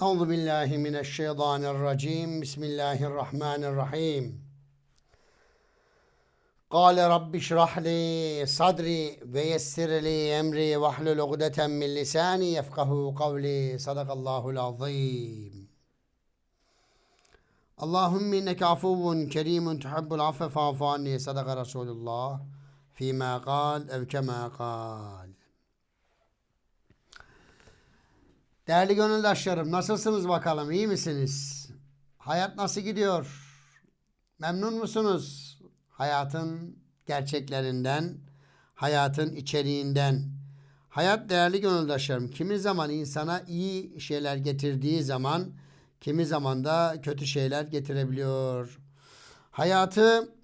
Euzu billahi mineşşeytanirracim. Bismillahirrahmanirrahim. Kale rabbi şrah li sadri ve yessir li emri ve hlul ugdeten min lisani yefkahu kavli. Sadakallahul azim. Allahümme inneke afuvun kerimun tuhibbul affe fa'fu anni. Sadaka Resulullah. Fîmâ kal ev kemâ kal. Değerli gönüldaşlarım nasılsınız bakalım iyi misiniz? Hayat nasıl gidiyor? Memnun musunuz? Hayatın gerçeklerinden, hayatın içeriğinden. Hayat değerli gönüldaşlarım kimi zaman insana iyi şeyler getirdiği zaman kimi zaman da kötü şeyler getirebiliyor. Hayatı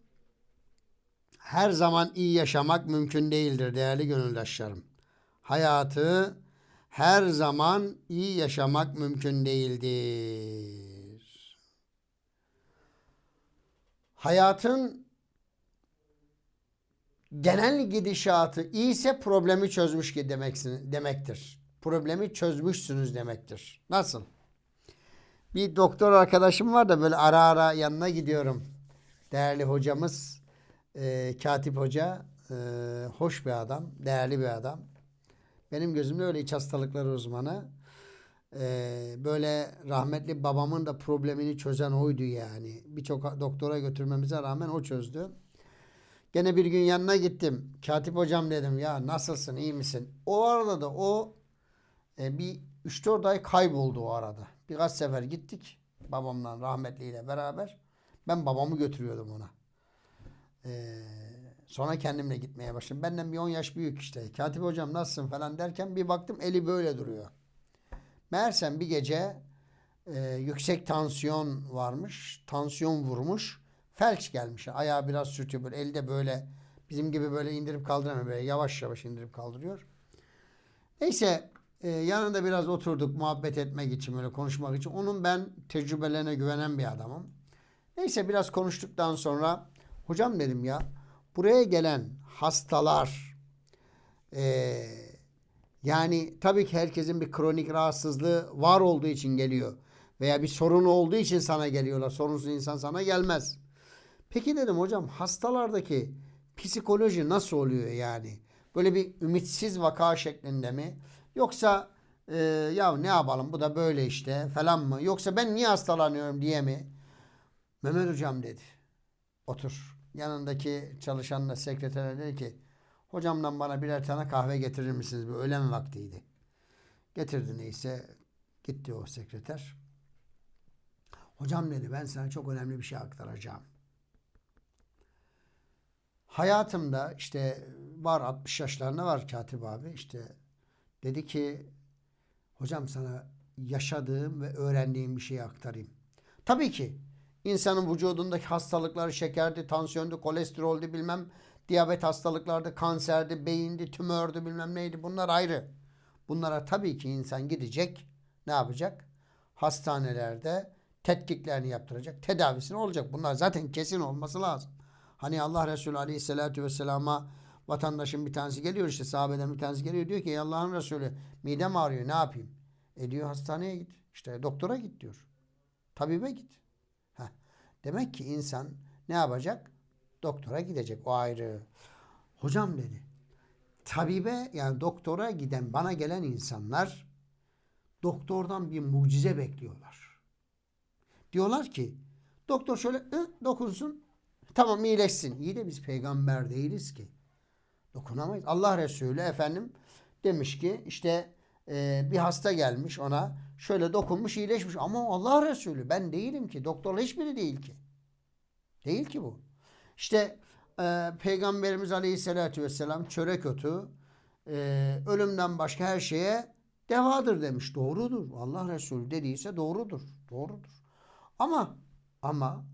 her zaman iyi yaşamak mümkün değildir değerli gönüldaşlarım. Hayatı her zaman iyi yaşamak mümkün değildir. Hayatın genel gidişatı iyiyse problemi çözmüş ki demeksin, demektir. Problemi çözmüşsünüz demektir. Nasıl? Bir doktor arkadaşım var da böyle ara ara yanına gidiyorum. Değerli hocamız, e, Katip Hoca, e, hoş bir adam, değerli bir adam. Benim gözümde öyle iç hastalıkları uzmanı. Ee, böyle rahmetli babamın da problemini çözen oydu yani. Birçok doktora götürmemize rağmen o çözdü. Gene bir gün yanına gittim. Katip hocam dedim ya nasılsın iyi misin? O arada da o e, bir 3-4 ay kayboldu o arada. Birkaç sefer gittik babamla rahmetliyle beraber. Ben babamı götürüyordum ona. Eee Sonra kendimle gitmeye başladım. Benden bir 10 yaş büyük işte. Katip hocam nasılsın falan derken bir baktım eli böyle duruyor. Meğersem bir gece e, yüksek tansiyon varmış. Tansiyon vurmuş. Felç gelmiş. Ayağı biraz sürtüyor böyle. Elde böyle bizim gibi böyle indirip kaldıramıyor. Böyle yavaş yavaş indirip kaldırıyor. Neyse e, yanında biraz oturduk muhabbet etmek için böyle konuşmak için. Onun ben tecrübelerine güvenen bir adamım. Neyse biraz konuştuktan sonra hocam dedim ya buraya gelen hastalar e, yani tabii ki herkesin bir kronik rahatsızlığı var olduğu için geliyor. Veya bir sorun olduğu için sana geliyorlar. Sorunsuz insan sana gelmez. Peki dedim hocam hastalardaki psikoloji nasıl oluyor yani? Böyle bir ümitsiz vaka şeklinde mi? Yoksa e, ya ne yapalım bu da böyle işte falan mı? Yoksa ben niye hastalanıyorum diye mi? Mehmet hocam dedi. Otur yanındaki çalışanla sekretere dedi ki hocamdan bana birer tane kahve getirir misiniz? Bu öğlen vaktiydi. Getirdi neyse gitti o sekreter. Hocam dedi ben sana çok önemli bir şey aktaracağım. Hayatımda işte var 60 yaşlarında var Katip abi işte dedi ki hocam sana yaşadığım ve öğrendiğim bir şeyi aktarayım. Tabii ki İnsanın vücudundaki hastalıkları şekerdi, tansiyondu, kolesteroldü bilmem diyabet hastalıklardı, kanserdi, beyindi, tümördü bilmem neydi bunlar ayrı. Bunlara tabii ki insan gidecek ne yapacak? Hastanelerde tetkiklerini yaptıracak, tedavisini olacak. Bunlar zaten kesin olması lazım. Hani Allah Resulü Aleyhisselatü Vesselam'a vatandaşın bir tanesi geliyor işte sahabeden bir tanesi geliyor diyor ki Allah'ın Resulü midem ağrıyor ne yapayım? E diyor hastaneye git. İşte doktora git diyor. Tabibe git. Demek ki insan ne yapacak? Doktora gidecek. O ayrı. Hocam dedi. Tabibe yani doktora giden bana gelen insanlar doktordan bir mucize bekliyorlar. Diyorlar ki doktor şöyle ı, dokunsun tamam iyileşsin. İyi de biz peygamber değiliz ki. Dokunamayız. Allah Resulü efendim demiş ki işte e, bir hasta gelmiş ona şöyle dokunmuş iyileşmiş ama Allah Resulü ben değilim ki doktorla hiçbiri değil ki. Değil ki bu. İşte e, Peygamberimiz Aleyhisselatü Vesselam çörek otu e, ölümden başka her şeye devadır demiş. Doğrudur. Allah Resulü dediyse doğrudur. Doğrudur. Ama ama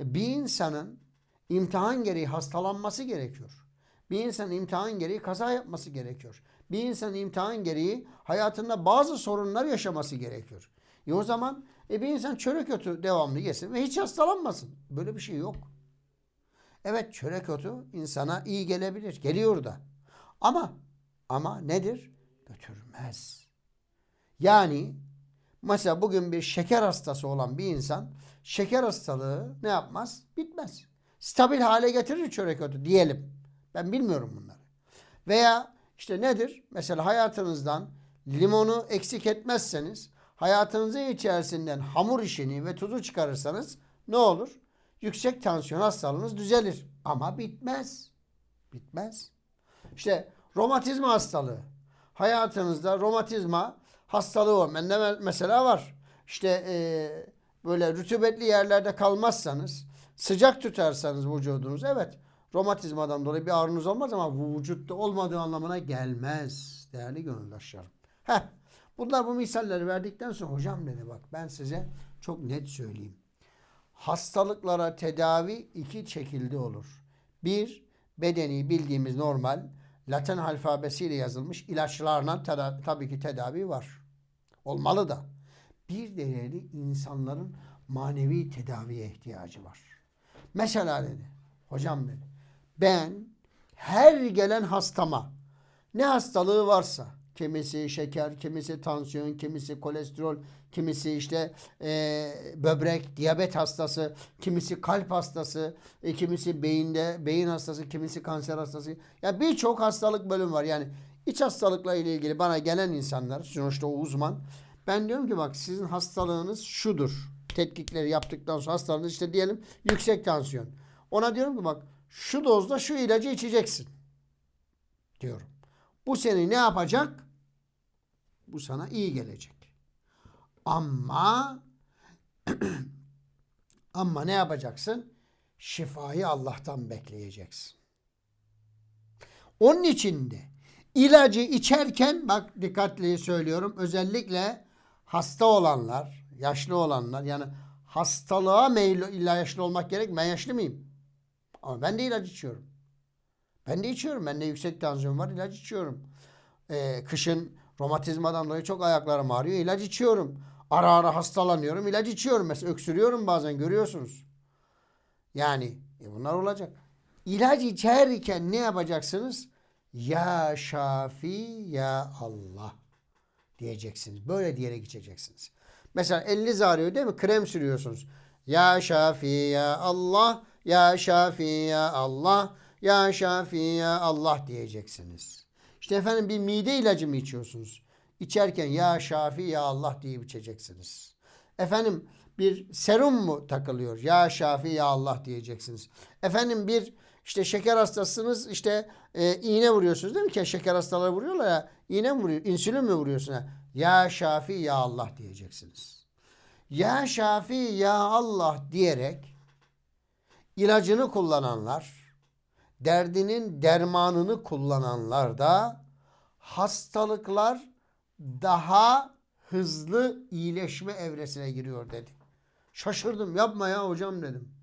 bir insanın imtihan gereği hastalanması gerekiyor. Bir insanın imtihan gereği kaza yapması gerekiyor. Bir insanın imtihan gereği hayatında bazı sorunlar yaşaması gerekiyor. E o zaman e bir insan çörek otu devamlı yesin ve hiç hastalanmasın. Böyle bir şey yok. Evet çörek otu insana iyi gelebilir. Geliyor da. Ama ama nedir? Götürmez. Yani Mesela bugün bir şeker hastası olan bir insan şeker hastalığı ne yapmaz? Bitmez. Stabil hale getirir çörek otu diyelim. Ben bilmiyorum bunları. Veya işte nedir? Mesela hayatınızdan limonu eksik etmezseniz hayatınızın içerisinden hamur işini ve tuzu çıkarırsanız ne olur? Yüksek tansiyon hastalığınız düzelir. Ama bitmez. Bitmez. İşte romatizma hastalığı. Hayatınızda romatizma hastalığı var. Bende me- mesela var. İşte eee, böyle rütubetli yerlerde kalmazsanız, sıcak tutarsanız vücudunuz evet romatizmadan dolayı bir ağrınız olmaz ama vücutta olmadığı anlamına gelmez değerli gönüldaşlarım. Heh, bunlar bu misalleri verdikten sonra hocam dedi bak ben size çok net söyleyeyim. Hastalıklara tedavi iki şekilde olur. Bir, bedeni bildiğimiz normal Latin alfabesiyle yazılmış ilaçlarla teda- tabii ki tedavi var. Olmalı da. Bir değerli insanların manevi tedaviye ihtiyacı var. Mesela dedi, hocam dedi, ben her gelen hastama ne hastalığı varsa kimisi şeker, kimisi tansiyon, kimisi kolesterol, kimisi işte eee, böbrek, diyabet hastası, kimisi kalp hastası, e, kimisi beyinde beyin hastası, kimisi kanser hastası. Ya birçok hastalık bölüm var. Yani iç hastalıkla ile ilgili bana gelen insanlar, sonuçta o uzman. Ben diyorum ki bak sizin hastalığınız şudur. Tetkikleri yaptıktan sonra hastalığınız işte diyelim yüksek tansiyon. Ona diyorum ki bak şu dozda şu ilacı içeceksin. Diyorum. Bu seni ne yapacak? Bu sana iyi gelecek. Ama ama ne yapacaksın? Şifayı Allah'tan bekleyeceksin. Onun için de ilacı içerken bak dikkatli söylüyorum özellikle hasta olanlar, yaşlı olanlar yani hastalığa meyilli illa yaşlı olmak gerek. Ben yaşlı mıyım? Ama ben de ilaç içiyorum. Ben de içiyorum. Bende yüksek tansiyon var. ilaç içiyorum. Ee, kışın romatizmadan dolayı çok ayaklarım ağrıyor. ilaç içiyorum. Ara ara hastalanıyorum. ilaç içiyorum. Mesela öksürüyorum bazen görüyorsunuz. Yani e bunlar olacak. İlaç içerken ne yapacaksınız? Ya Şafi ya Allah diyeceksiniz. Böyle diyerek içeceksiniz. Mesela eliniz ağrıyor değil mi? Krem sürüyorsunuz. Ya Şafi ya Allah, ya Şafi ya Allah, ya Şafi ya Allah diyeceksiniz. İşte efendim bir mide ilacı mı içiyorsunuz? İçerken ya Şafi ya Allah diye içeceksiniz. Efendim bir serum mu takılıyor? Ya Şafi ya Allah diyeceksiniz. Efendim bir işte şeker hastasınız işte e, iğne vuruyorsunuz değil mi ki şeker hastaları vuruyorlar ya iğne mi vuruyor insülin mi vuruyorsun? Ya Şafi ya Allah diyeceksiniz. Ya Şafi ya Allah diyerek ilacını kullananlar derdinin dermanını kullananlar da hastalıklar daha hızlı iyileşme evresine giriyor dedi. Şaşırdım yapma ya hocam dedim.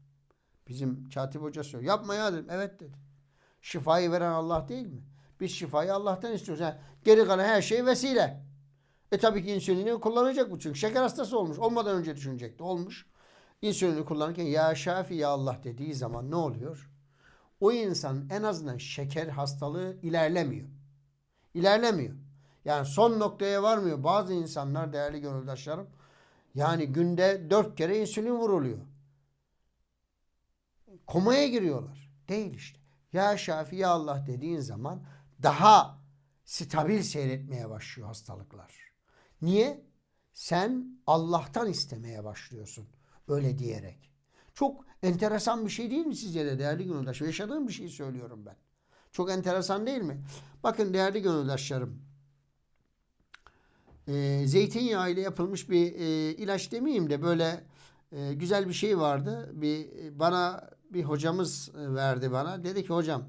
Bizim katip hoca söylüyor. Yapma ya dedim. Evet dedi. Şifayı veren Allah değil mi? Biz şifayı Allah'tan istiyoruz. Ha, geri kalan her şey vesile. E tabii ki insülini kullanacak bu çünkü. Şeker hastası olmuş. Olmadan önce düşünecekti. Olmuş. İnsülini kullanırken ya Şafi ya Allah dediği zaman ne oluyor? O insan en azından şeker hastalığı ilerlemiyor. İlerlemiyor. Yani son noktaya varmıyor. Bazı insanlar değerli gönüldaşlarım yani günde dört kere insülin vuruluyor. Komaya giriyorlar. Değil işte. Ya Şafi ya Allah dediğin zaman daha stabil seyretmeye başlıyor hastalıklar. Niye? Sen Allah'tan istemeye başlıyorsun. Öyle diyerek. Çok enteresan bir şey değil mi sizce de değerli gönüldaşlar? Yaşadığım bir şey söylüyorum ben. Çok enteresan değil mi? Bakın değerli gönüldaşlarım. E, zeytinyağı ile yapılmış bir e, ilaç demeyeyim de böyle e, güzel bir şey vardı. Bir bana bir hocamız e, verdi bana. Dedi ki hocam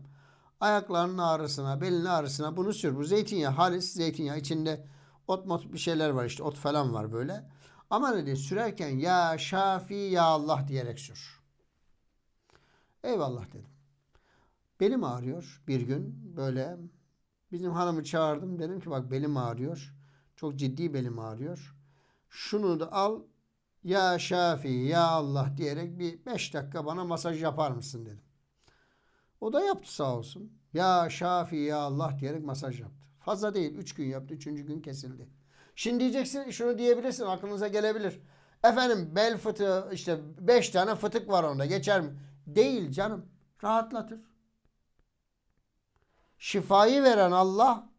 ayaklarının ağrısına, belinin ağrısına bunu sür. Bu zeytinyağı, halis zeytinyağı içinde ot mot bir şeyler var işte ot falan var böyle. Ama dedi sürerken ya Şafi ya Allah diyerek sür. Eyvallah dedim. Belim ağrıyor bir gün böyle. Bizim hanımı çağırdım. Dedim ki bak belim ağrıyor. Çok ciddi belim ağrıyor. Şunu da al ya Şafi ya Allah diyerek bir beş dakika bana masaj yapar mısın dedim. O da yaptı sağ olsun. Ya Şafi ya Allah diyerek masaj yaptı. Fazla değil. Üç gün yaptı. Üçüncü gün kesildi. Şimdi diyeceksin şunu diyebilirsin aklınıza gelebilir. Efendim bel fıtığı işte 5 tane fıtık var onda geçer mi? Değil canım. Rahatlatır. Şifayı veren Allah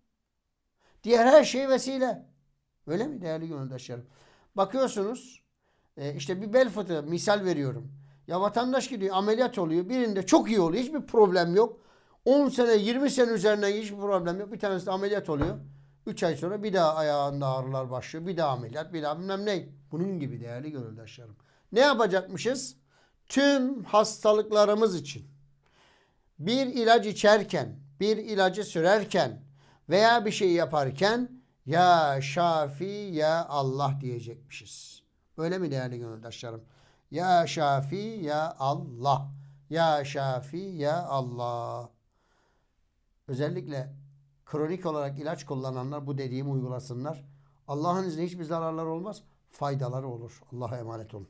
diğer her şey vesile. Öyle mi değerli gönüldaşlarım? Bakıyorsunuz e, işte bir bel fıtığı misal veriyorum. Ya vatandaş gidiyor ameliyat oluyor. Birinde çok iyi oluyor. Hiçbir problem yok. 10 sene 20 sene üzerinden hiçbir problem yok. Bir tanesi ameliyat oluyor. 3 ay sonra bir daha ayağında ağrılar başlıyor. Bir daha ameliyat bir daha bilmem ne. Bunun gibi değerli gönüldaşlarım. Ne yapacakmışız? Tüm hastalıklarımız için bir ilaç içerken, bir ilacı sürerken veya bir şey yaparken ya Şafi ya Allah diyecekmişiz. Öyle mi değerli gönüldaşlarım? Ya Şafi ya Allah. Ya Şafi ya Allah. Özellikle kronik olarak ilaç kullananlar bu dediğimi uygulasınlar. Allah'ın izniyle hiçbir zararları olmaz. Faydaları olur. Allah'a emanet olun.